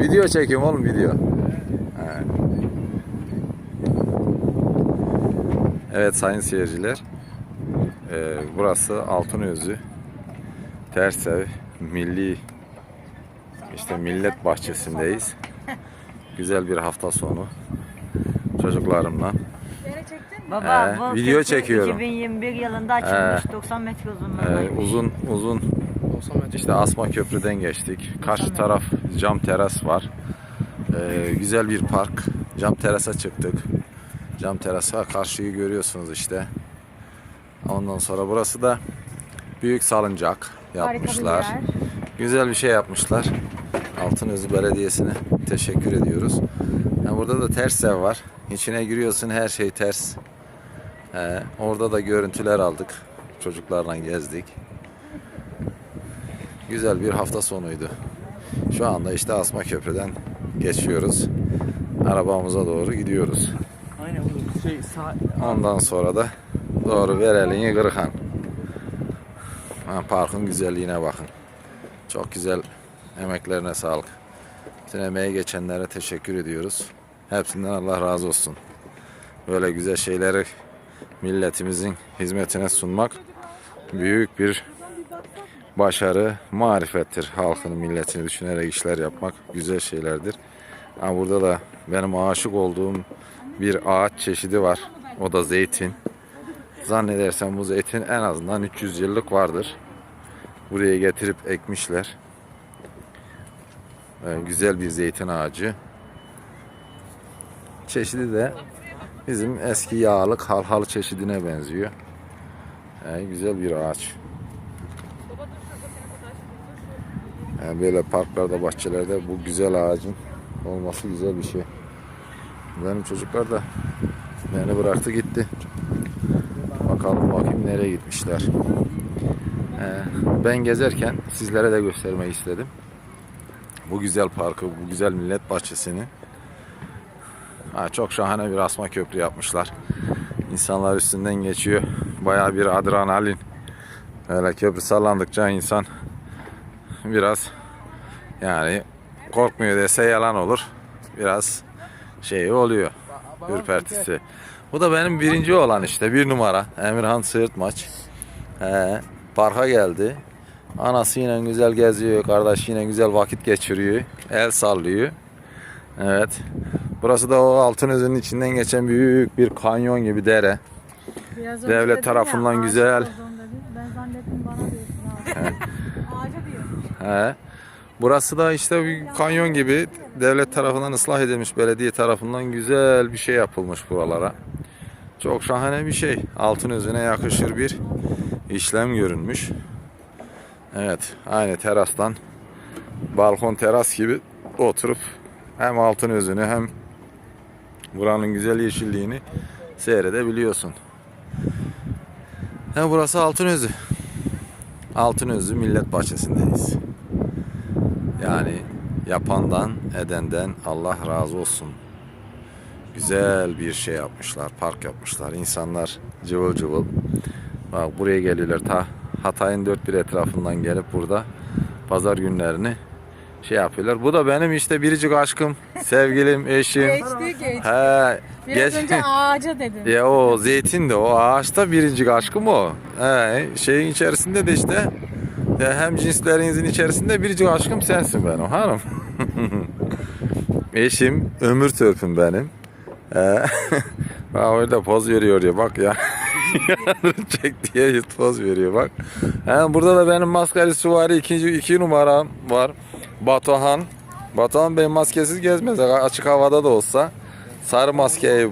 Video çekiyorum oğlum video. Evet sayın seyirciler. Ee, burası Altınözü. Tersev Milli işte Millet Bahçesi'ndeyiz. Güzel bir hafta sonu çocuklarımla. Baba Ee, video çekiyorum. 2021 yılında açılmış 90 metre uzunluğunda. Ee, uzun uzun işte Asma Köprü'den geçtik. Karşı taraf cam teras var. Ee, güzel bir park. Cam terasa çıktık. Cam terasa karşıyı görüyorsunuz işte. Ondan sonra burası da büyük salıncak yapmışlar. Bir. Güzel bir şey yapmışlar. Altınözü Belediyesi'ne teşekkür ediyoruz. Ha, burada da ters ev var. İçine giriyorsun her şey ters. He, orada da görüntüler aldık. Çocuklarla gezdik. Güzel bir hafta sonuydu. Şu anda işte Asma Köprü'den geçiyoruz. Arabamıza doğru gidiyoruz. Aynen bu şey sağ Ondan sonra da doğru Vereli'ni Kırıkhan. Ha, parkın güzelliğine bakın. Çok güzel emeklerine sağlık. Bütün emeği geçenlere teşekkür ediyoruz. Hepsinden Allah razı olsun. Böyle güzel şeyleri milletimizin hizmetine sunmak büyük bir başarı, marifettir. Halkını, milletini düşünerek işler yapmak güzel şeylerdir. Ha, burada da benim aşık olduğum bir ağaç çeşidi var. O da zeytin. Zannedersem bu zeytin en azından 300 yıllık vardır. Buraya getirip ekmişler. Ee, güzel bir zeytin ağacı. Çeşidi de bizim eski yağlık halhal çeşidine benziyor. Ee, güzel bir ağaç. Yani böyle parklarda, bahçelerde bu güzel ağacın olması güzel bir şey. Benim çocuklar da beni bıraktı gitti. Bakalım bakayım nereye gitmişler. Ee, ben gezerken sizlere de göstermek istedim. Bu güzel parkı, bu güzel millet bahçesini. Ha, çok şahane bir asma köprü yapmışlar. İnsanlar üstünden geçiyor. Bayağı bir adrenalin. Öyle köprü sallandıkça insan biraz yani korkmuyor dese yalan olur. Biraz şey oluyor. Ürpertisi. Bu da benim birinci olan işte bir numara. Emirhan Sığırtmaç. He, parka geldi. Anasıyla güzel geziyor, kardeşiyle güzel vakit geçiriyor. El sallıyor. Evet. Burası da o Altınözü'nün içinden geçen büyük bir kanyon gibi dere. Biraz Devlet tarafından ağaç güzel. Ben zannettim bana diyorsun abi. Ağaca diyor. He. Burası da işte bir kanyon gibi devlet tarafından ıslah edilmiş, belediye tarafından güzel bir şey yapılmış buralara. Çok şahane bir şey. Altın özüne yakışır bir işlem görünmüş. Evet, aynı terastan balkon teras gibi oturup hem altın özünü hem buranın güzel yeşilliğini seyredebiliyorsun. He, burası Altınözü. Altınözü Millet Bahçesi'ndeyiz. Yani yapandan, edenden Allah razı olsun. Güzel bir şey yapmışlar, park yapmışlar. İnsanlar cıvıl cıvıl. Bak buraya geliyorlar ta Hatay'ın dört bir etrafından gelip burada pazar günlerini şey yapıyorlar. Bu da benim işte biricik aşkım, sevgilim, eşim. Geçti geçti. He, Biraz geç. önce ağaca dedin. Ya o zeytin de o ağaçta biricik aşkım o. He, şeyin içerisinde de işte ya hem cinslerinizin içerisinde biricik aşkım sensin benim hanım. Eşim ömür törpüm benim. Bak orada poz veriyor ya bak ya. Çek diye poz veriyor bak. He, burada da benim maskeli süvari ikinci iki numaram var. Batuhan. Batuhan Bey maskesiz gezmez açık havada da olsa. Sarı maskeyi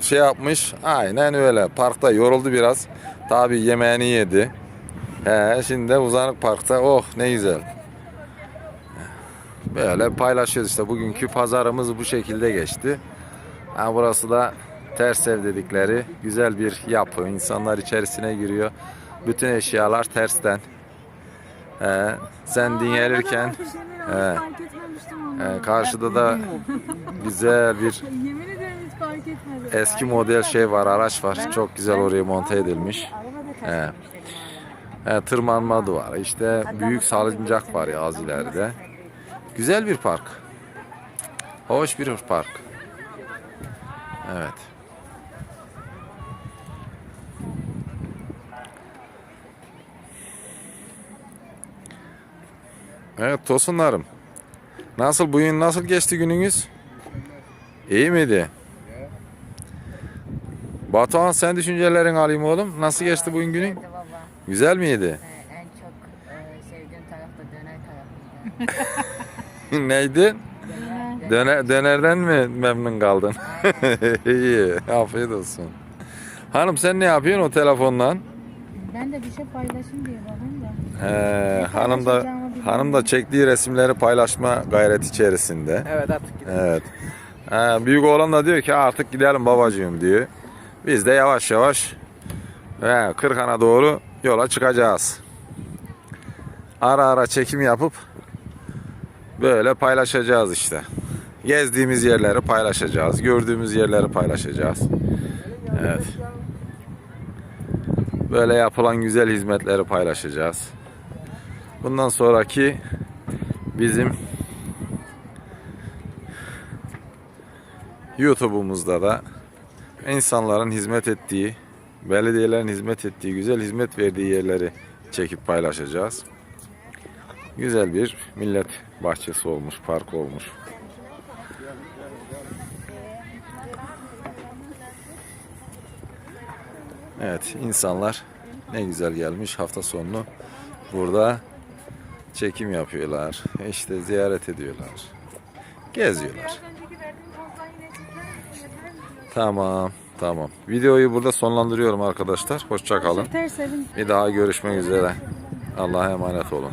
şey yapmış. Aynen öyle. Parkta yoruldu biraz. Tabi yemeğini yedi. He, şimdi de uzanık parkta. Oh ne güzel. Böyle paylaşıyoruz işte. Bugünkü pazarımız bu şekilde geçti. Ha, burası da ters ev dedikleri güzel bir yapı. İnsanlar içerisine giriyor. Bütün eşyalar tersten. He, sen dinlenirken onu. he, karşıda da güzel bir. Eski model şey var, araç var. Çok güzel oraya monte edilmiş. Da He. Tırmanma duvarı. İşte büyük salıncak var ya az ileride. Güzel bir park. Hoş bir park. Evet. Evet tosunlarım. Nasıl bugün nasıl geçti gününüz? İyi miydi? Batuhan sen düşüncelerin alayım oğlum. Nasıl geçti bugün günün? Güzel miydi? Ee, en çok e, sevdiğim taraf da döner tarafıydı. Neydi? Döner. Döner, dönerden mi memnun kaldın? İyi, afiyet olsun. Hanım sen ne yapıyorsun o telefonla? Ben de bir şey paylaşayım diye bakayım da. Ee, hanım da hanım da çektiği resimleri paylaşma gayreti içerisinde. Evet artık gidelim. Evet. Ee, büyük oğlan da diyor ki artık gidelim babacığım diyor. Biz de yavaş yavaş he, Kırkan'a doğru yola çıkacağız. Ara ara çekim yapıp böyle paylaşacağız işte. Gezdiğimiz yerleri paylaşacağız. Gördüğümüz yerleri paylaşacağız. Evet. Böyle yapılan güzel hizmetleri paylaşacağız. Bundan sonraki bizim YouTube'umuzda da insanların hizmet ettiği, belediyelerin hizmet ettiği, güzel hizmet verdiği yerleri çekip paylaşacağız. Güzel bir millet bahçesi olmuş, park olmuş. Evet, insanlar ne güzel gelmiş hafta sonunu burada çekim yapıyorlar, işte ziyaret ediyorlar, geziyorlar. Tamam, tamam. Videoyu burada sonlandırıyorum arkadaşlar. Hoşça kalın. Bir daha görüşmek üzere. Allah'a emanet olun.